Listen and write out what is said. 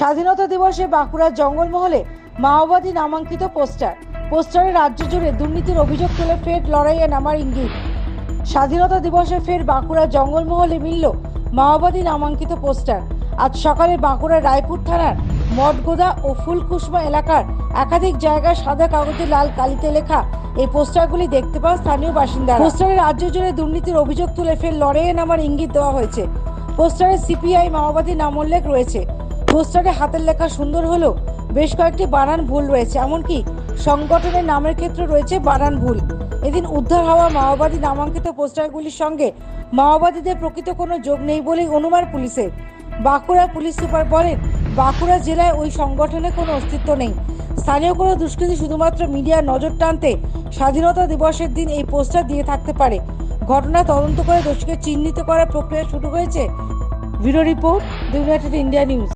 স্বাধীনতা দিবসে বাঁকুড়ার জঙ্গলমহলে মাওবাদী নামাঙ্কিত পোস্টার। পোস্টারে রাজ্য জুড়ে দুর্নীতির অভিযোগ তুলে ফের লড়াইয়ে নামার ইঙ্গিত। স্বাধীনতা দিবসে ফের বাঁকুড়ার জঙ্গলমহলে মিলল মাওবাদী নামাঙ্কিত পোস্টার। আজ সকালে বাঁকুড়ার রায়পুর থানার মঠগোদা ও ফুলকুসমা এলাকার একাধিক জায়গায় সাদা কাগজে লাল কালিতে লেখা এই পোস্টারগুলি দেখতে পান স্থানীয় বাসিন্দা পোস্টারে রাজ্য জুড়ে দুর্নীতির অভিযোগ তুলে ফের লড়াইয়ে নামার ইঙ্গিত দেওয়া হয়েছে। পোস্টারে সিপিআই মাওবাদী নাম উল্লেখ রয়েছে। পোস্টারে হাতের লেখা সুন্দর হলেও বেশ কয়েকটি বানান ভুল রয়েছে, এমনকি সংগঠনের নামের ক্ষেত্রে রয়েছে বানান ভুল। এদিন উদ্ধার হওয়া মাওবাদী নামাঙ্কিত পোস্টারগুলির সঙ্গে মাওবাদীদের প্রকৃত কোনো যোগ নেই বলেই অনুমান পুলিশের। বাঁকুড়া পুলিশ সুপার বলেন, বাঁকুড়া জেলায় ওই সংগঠনের কোনো অস্তিত্ব নেই। স্থানীয় কোনো দুষ্কৃতি শুধুমাত্র মিডিয়ার নজর টানতে স্বাধীনতা দিবসের দিন এই পোস্টার দিয়ে থাকতে পারে। ঘটনা তদন্ত করে দোষীকে চিহ্নিত করার প্রক্রিয়া শুরু হয়েছে। Bureau report United India News.